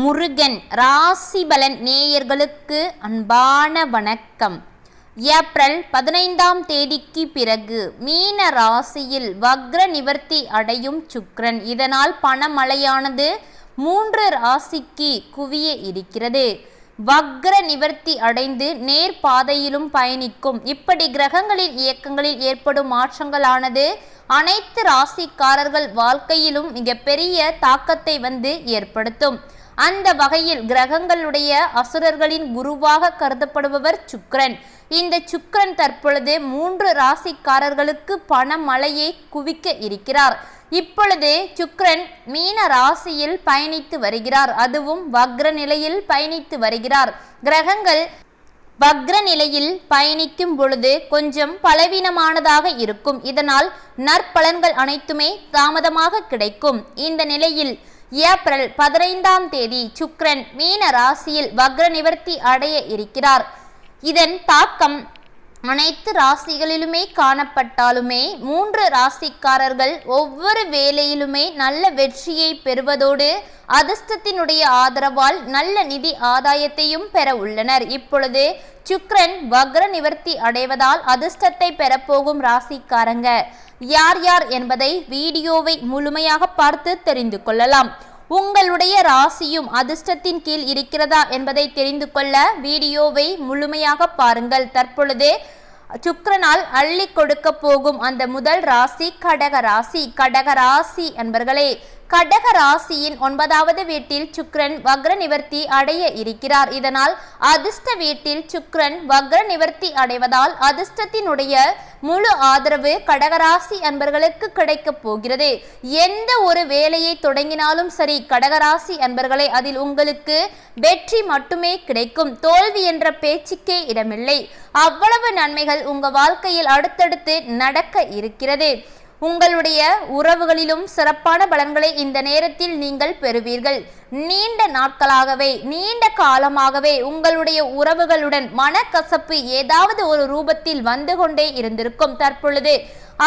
முருகன் ராசிபலன் நேயர்களுக்கு அன்பான வணக்கம். ஏப்ரல் பதினைந்தாம் தேதிக்கு பிறகு மீன ராசியில் வக்ர நிவர்த்தி அடையும் சுக்ரன். இதனால் பணமழையானது மூன்று ராசிக்கு குவிய இருக்கிறது. வக்ர நிவர்த்தி அடைந்து நேர் பாதையிலும் பயணிக்கும். இப்படி கிரகங்களின் இயக்கங்களில் ஏற்படும் மாற்றங்களானது அனைத்து ராசிக்காரர்கள் வாழ்க்கையிலும் மிகப்பெரிய தாக்கத்தை வந்து ஏற்படுத்தும். அந்த வகையில் கிரகங்களுடைய அசுரர்களின் குருவாக கருதப்படுபவர் சுக்ரன். இந்த சுக்கிரன் தற்பொழுது மூன்று ராசிக்காரர்களுக்கு பணமழையை குவிக்க இருக்கிறார். இப்பொழுது சுக்ரன் மீன ராசியில் பயணித்து வருகிறார். அதுவும் வக்ர நிலையில் பயணித்து வருகிறார். கிரகங்கள் வக்ர நிலையில் பயணிக்கும் பொழுது கொஞ்சம் பலவீனமானதாக இருக்கும். இதனால் நற்பலன்கள் அனைத்துமே தாமதமாக கிடைக்கும். இந்த நிலையில் ஏப்ரல் பதினைந்தாம் தேதி சுக்ரன் மீன ராசியில் வக்ர நிவர்த்தி அடைய இருக்கிறார். இதன் தாக்கம் அனைத்து ராசிகளிலுமே காணப்பட்டாலுமே மூன்று ராசிக்காரர்கள் ஒவ்வொரு வேலையிலுமே நல்ல வெற்றியை பெறுவதோடு அதிர்ஷ்டத்தினுடைய ஆதரவால் நல்ல நிதி ஆதாயத்தையும் பெற உள்ளனர். இப்பொழுது சுக்ரன் வக்ர நிவர்த்தி அடைவதால் அதிர்ஷ்டத்தை பெறப்போகும் ராசிக்காரங்க. யார் யார் என்பதை வீடியோவை முழுமையாக பார்த்து தெரிந்து கொள்ளலாம். உங்களுடைய ராசியும் அதிர்ஷ்டத்தின் கீழ் இருக்கிறதா என்பதை தெரிந்து கொள்ள வீடியோவை முழுமையாக பாருங்கள். தற்பொழுது சுக்கரனால் அள்ளி கொடுக்க போகும் அந்த முதல் ராசி கடக ராசி. கடக ராசி என்பர்களே கடக ராசியின் ஒன்பதாவது வீட்டில் சுக்ரன் வக்ர நிவர்த்தி அடைய இருக்கிறார். இதனால் அதிர்ஷ்ட வீட்டில் சுக்ரன் வக்ர நிவர்த்தி அடைவதால் அதிர்ஷ்டத்தினுடைய முழு ஆதரவு கடகராசி அன்பர்களுக்கு கிடைக்கப் போகிறது. எந்த ஒரு வேலையை தொடங்கினாலும் சரி கடகராசி அன்பர்களே அதில் உங்களுக்கு வெற்றி மட்டுமே கிடைக்கும். தோல்வி என்ற பேச்சுக்கே இடமில்லை. அவ்வளவு நன்மைகள் உங்க வாழ்க்கையில் அடுத்தடுத்து நடக்க இருக்கிறது. உங்களுடைய உறவுகளிலும் சிறப்பான பலன்களை இந்த நேரத்தில் நீங்கள் பெறுவீர்கள். நீண்ட நாட்களாகவே நீண்ட காலமாகவே உங்களுடைய உறவுகளுடன் மனக்கசப்பு ஏதாவது ஒரு ரூபத்தில் வந்து கொண்டே இருந்திருக்கும் தற்பொழுது.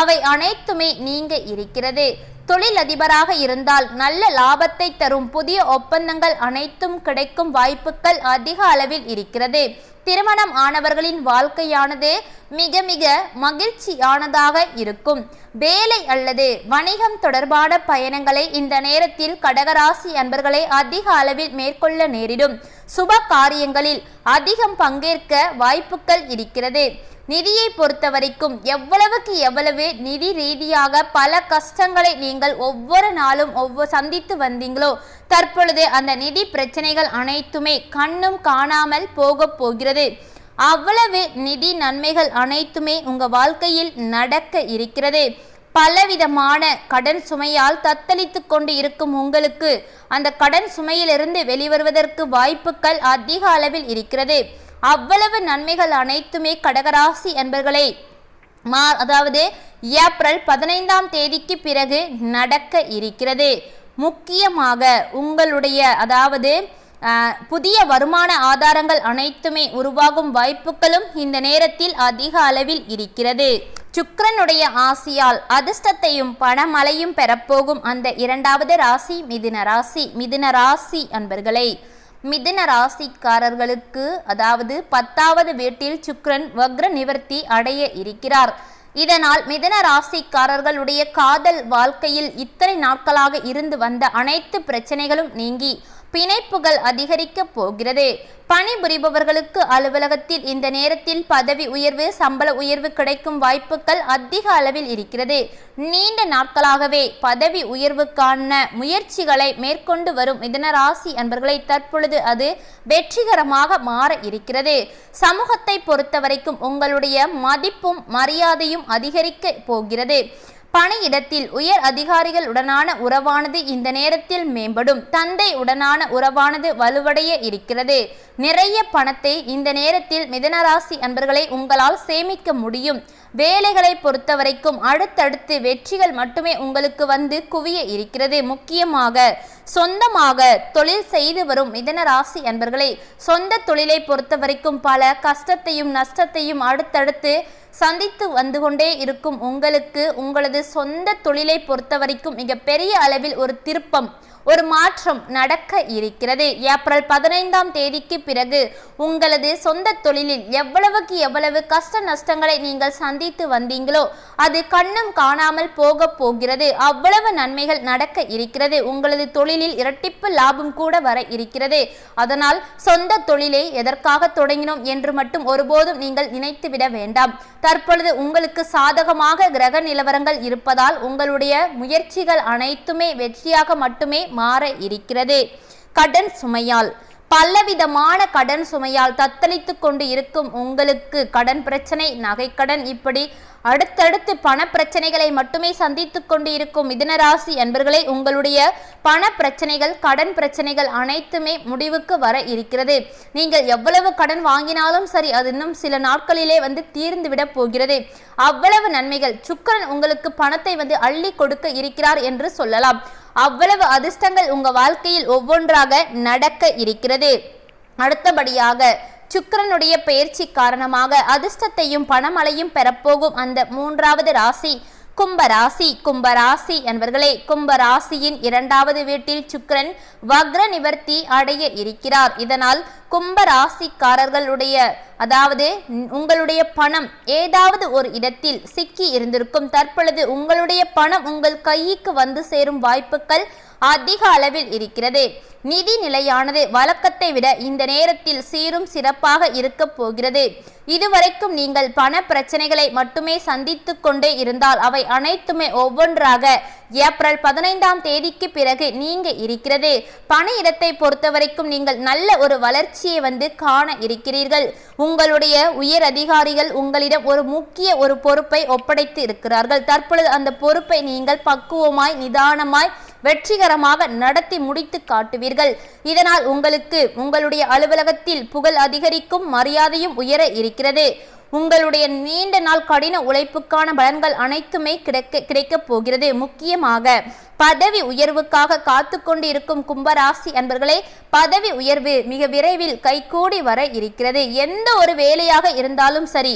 அவை அனைத்துமே நீங்க இருக்கிறது. தொழில் அதிபராக இருந்தால் நல்ல லாபத்தை தரும் புதிய ஒப்பந்தங்கள் அனைத்தும் கிடைக்கும் வாய்ப்புகள் அதிக அளவில் இருக்கிறது. திருமணம் ஆனவர்களின் வாழ்க்கையானது மிக மிக மகிழ்ச்சியானதாக இருக்கும். வேலை அல்லது வணிகம் தொடர்பான பயணங்களை இந்த நேரத்தில் கடகராசி அன்பர்களை அதிக அளவில் மேற்கொள்ள நேரிடும். சுப காரியங்களில் அதிகம் பங்கேற்க வாய்ப்புகள் இருக்கிறது. நிதியை பொறுத்த வரைக்கும் எவ்வளவுக்கு எவ்வளவு நிதி ரீதியாக பல கஷ்டங்களை நீங்கள் ஒவ்வொரு நாளும் ஒவ்வொரு சந்தித்து வந்தீங்களோ தற்பொழுது அந்த நிதி பிரச்சனைகள் அனைத்துமே கண்ணும் காணாமல் போக போகிறது. அவ்வளவு நிதி நன்மைகள் அனைத்துமே உங்க வாழ்க்கையில் நடக்க இருக்கிறது. பலவிதமான கடன் சுமையால் தத்தளித்து கொண்டு இருக்கும் உங்களுக்கு அந்த கடன் சுமையிலிருந்து வெளிவருவதற்கு வாய்ப்புகள் அதிக அளவில் இருக்கிறது. அவ்வளவு நன்மைகள் அனைத்துமே கடகராசி என்பர்களை மா அதாவது ஏப்ரல் பதினைந்தாம் தேதிக்கு பிறகு நடக்க இருக்கிறது. முக்கியமாக உங்களுடைய அதாவது புதிய வருமான ஆதாரங்கள் அனைத்துமே உருவாகும் வாய்ப்புகளும் இந்த நேரத்தில் அதிக அளவில் இருக்கிறது. சுக்கரனுடைய ஆசியால் அதிர்ஷ்டத்தையும் பணமழையும் பெறப்போகும் அந்த இரண்டாவது ராசி மிதுன ராசி மிதுன ராசி அன்பர்களை. மிதுன ராசிக்காரர்களுக்கு அதாவது பத்தாவது வீட்டில் சுக்ரன் வக்ர நிவர்த்தி அடைய இருக்கிறார். இதனால் மிதன ராசிக்காரர்களுடைய காதல் வாழ்க்கையில் இத்தனை நாட்களாக இருந்து வந்த அனைத்து பிரச்சனைகளும் நீங்கி பிணைப்புகள் அதிகரிக்கப் போகிறது. பணிபுரிபவர்களுக்கு அலுவலகத்தில் இந்த நேரத்தில் பதவி உயர்வு சம்பள உயர்வு கிடைக்கும் வாய்ப்புகள் அதிக அளவில் இருக்கிறது. நீண்ட நாட்களாகவே பதவி உயர்வுக்கான முயற்சிகளை மேற்கொண்டு வரும் மிதனராசி அன்பர்களை தற்பொழுது அது வெற்றிகரமாக மாற இருக்கிறது. சமூகத்தை பொறுத்தவரைக்கும் உங்களுடைய மதிப்பும் மரியாதையும் அதிகரிக்க போகிறது. பணியிடத்தில் உயர் அதிகாரிகள் உடனான உறவானது இந்த நேரத்தில் மேம்படும். தந்தை உடனான உறவானது வலுவடைய இருக்கிறது. நிறைய பணத்தை இந்த நேரத்தில் மிதனராசி அன்பர்களை உங்களால் சேமிக்க முடியும். வேலைகளை பொறுத்தவரைக்கும் அடுத்தடுத்து வெற்றிகள் மட்டுமே உங்களுக்கு வந்து குவிய இருக்கிறது. முக்கியமாக சொந்தமாக தொழில் செய்து வரும் மிதன ராசி அன்பர்களை சொந்த தொழிலை பொறுத்தவரைக்கும் பல கஷ்டத்தையும் நஷ்டத்தையும் அடுத்தடுத்து சந்தித்து வந்து கொண்டே இருக்கும் உங்களுக்கு உங்களது சொந்த தொழிலை பொறுத்த வரைக்கும் மிக பெரிய அளவில் ஒரு திருப்பம். ஒரு மாற்றம் நடக்க இருக்கிறது. ஏப்ரல் பதினைந்தாம் தேதிக்கு பிறகு உங்களது சொந்த தொழிலில் எவ்வளவுக்கு எவ்வளவு கஷ்ட நஷ்டங்களை நீங்கள் சந்தித்து வந்தீங்களோ அது கண்ணும் காணாமல் போக போகிறது. அவ்வளவு நன்மைகள் நடக்க இருக்கிறது. உங்களது தொழிலில் இரட்டிப்பு லாபம் கூட வர இருக்கிறது. அதனால் சொந்த தொழிலை எதற்காக தொடங்கினோம் என்று மட்டும் ஒருபோதும் நீங்கள் நினைத்து விட வேண்டாம். தற்பொழுது உங்களுக்கு சாதகமாக கிரக நிலவரங்கள் இருப்பதால் உங்களுடைய முயற்சிகள் அனைத்துமே வெற்றியாக மட்டுமே மாற இருக்கிறது. கடன் சுமையால். பலவிதமான கடன் சுமையால் தத்தளித்து கொண்டு இருக்கும் உங்களுக்கு கடன் பிரச்சனை நகைக்கடன் இப்படி அடுத்தடுத்து பண பிரச்சனைகளை மட்டுமே சந்தித்து கொண்டு இருக்கும் மிதனராசி என்பர்களே உங்களுடைய பண பிரச்சனைகள் கடன் பிரச்சனைகள் அனைத்துமே முடிவுக்கு வர இருக்கிறது. நீங்கள் எவ்வளவு கடன் வாங்கினாலும் சரி அது இன்னும் சில நாட்களிலே வந்து தீர்ந்துவிட போகிறது. அவ்வளவு நன்மைகள். சுக்கரன் உங்களுக்கு பணத்தை வந்து அள்ளி கொடுக்க இருக்கிறார் என்று சொல்லலாம். அவ்வளவு அதிர்ஷ்டங்கள் உங்க வாழ்க்கையில் ஒவ்வொன்றாக நடக்க இருக்கிறது. அடுத்தபடியாக சுக்கரனுடைய பயிற்சி காரணமாக அதிர்ஷ்டத்தையும் பணமழையும் பெறப்போகும் அந்த மூன்றாவது ராசி கும்பராசி கும்பராசி என்பர்களே கும்பராசியின் இரண்டாவது வீட்டில் சுக்கரன் வக்ர நிவர்த்தி அடைய இருக்கிறார். இதனால் கும்பராசிக்காரர்களுடைய அதாவது உங்களுடைய பணம் ஏதாவது ஒரு இடத்தில் சிக்கி இருந்திருக்கும். தற்பொழுது உங்களுடைய பணம் உங்கள் கைக்கு வந்து சேரும் வாய்ப்புகள் அதிக அளவில் இருக்கிறது. நிதி நிலையானது வழக்கத்தை விட இந்த நேரத்தில் சீரும் சிறப்பாக இருக்க போகிறது. இதுவரைக்கும் நீங்கள் பண பிரச்சனைகளை மட்டுமே சந்தித்து கொண்டே இருந்தால் அவை அனைத்துமே ஒவ்வொன்றாக ஏப்ரல் பதினைந்தாம் தேதிக்கு பிறகு நீங்க இருக்கிறது. பண இடத்தை பொறுத்தவரைக்கும் நீங்கள் நல்ல ஒரு வளர்ச்சியை வந்து காண இருக்கிறீர்கள். உங்களுடைய உயர் அதிகாரிகள் உங்களிடம் ஒரு முக்கிய ஒரு பொறுப்பை ஒப்படைத்து இருக்கிறார்கள். தற்பொழுது அந்த பொறுப்பை நீங்கள் பக்குவமாய் நிதானமாய் வெற்றிகரமாக நடத்தி முடித்து காட்டுவீர்கள். இதனால் உங்களுக்கு உங்களுடைய அலுவலகத்தில் புகழ் அதிகரிக்கும் மரியாதையும் உயர இருக்கிறது. உங்களுடைய நீண்ட நாள் கடின உழைப்புக்கான பலன்கள் அனைத்துமே கிடைக்க கிடைக்கப் போகிறது. முக்கியமாக பதவி உயர்வுக்காக காத்து கொண்டு இருக்கும் கும்பராசி அன்பர்களே பதவி உயர்வு மிக விரைவில் கைகூடி வர இருக்கிறது. எந்த ஒரு வேலையாக இருந்தாலும் சரி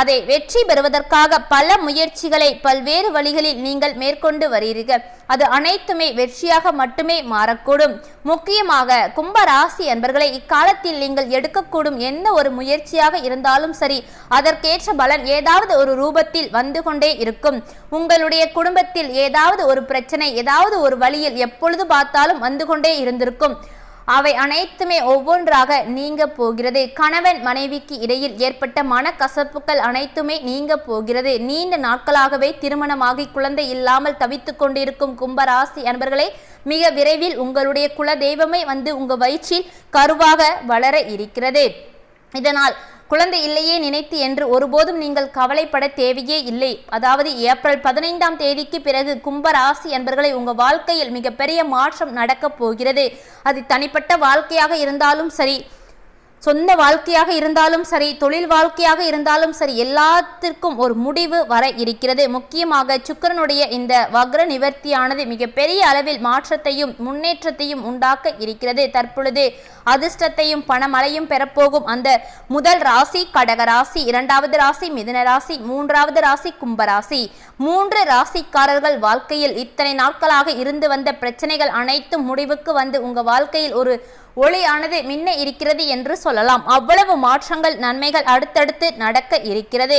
அதை வெற்றி பெறுவதற்காக பல முயற்சிகளை பல்வேறு வழிகளில் நீங்கள் மேற்கொண்டு வருகிறீர்கள். அது அனைத்துமே வெற்றியாக மட்டுமே மாறக்கூடும். முக்கியமாக கும்ப ராசி அன்பர்களை இக்காலத்தில் நீங்கள் எடுக்கக்கூடும் எந்த ஒரு முயற்சியாக இருந்தாலும் சரி அதற்கேற்ற பலன் ஏதாவது ஒரு ரூபத்தில் வந்து கொண்டே இருக்கும். உங்களுடைய குடும்பத்தில் ஏதாவது ஒரு பிரச்சனை ஏதாவது ஒரு வழியில் எப்பொழுது பார்த்தாலும் வந்து கொண்டே இருந்திருக்கும். அவை அனைத்துமே ஒவ்வொன்றாக நீங்க போகிறது. கணவன் மனைவிக்கு இடையில் ஏற்பட்ட மனக்கசப்புகள் அனைத்துமே நீங்க போகிறது. நீண்ட நாட்களாகவே திருமணமாகி குழந்தை இல்லாமல் தவித்து கொண்டிருக்கும் கும்பராசி அன்பர்களே மிக விரைவில் உங்களுடைய குல தெய்வமே வந்து உங்க வயிற்றில் கருவாக வளர இருக்கிறது. இதனால் குழந்தை இல்லையே நினைத்து என்று ஒருபோதும் நீங்கள் கவலைப்பட தேவையே இல்லை. அதாவது ஏப்ரல் பதினைந்தாம் தேதிக்கு பிறகு கும்பராசி என்பர்களை உங்கள் வாழ்க்கையில் மிகப்பெரிய மாற்றம் நடக்கப் போகிறது. அது தனிப்பட்ட வாழ்க்கையாக இருந்தாலும் சரி சொந்த வாழ்க்கையாக இருந்தாலும் சரி தொழில் வாழ்க்கையாக இருந்தாலும் சரி எல்லாத்திற்கும் ஒரு முடிவு வர இருக்கிறது. முக்கியமாக சுக்கரனுடைய இந்த வக்ர நிவர்த்தியானது மிகப்பெரிய அளவில் மாற்றத்தையும் முன்னேற்றத்தையும் உண்டாக்க இருக்கிறது. தற்பொழுது அதிர்ஷ்டத்தையும் பணமழையும் பெறப்போகும் அந்த முதல் ராசி கடக ராசி இரண்டாவது ராசி மிதுன ராசி மூன்றாவது ராசி கும்பராசி மூன்று ராசிக்காரர்கள் வாழ்க்கையில் இத்தனை நாட்களாக இருந்து வந்த பிரச்சனைகள் அனைத்தும் முடிவுக்கு வந்து உங்க வாழ்க்கையில் ஒரு ஒளியானது மின்ன இருக்கிறது என்று சொல்லலாம். அவ்வளவு மாற்றங்கள் நன்மைகள் அடுத்தடுத்து நடக்க இருக்கிறது.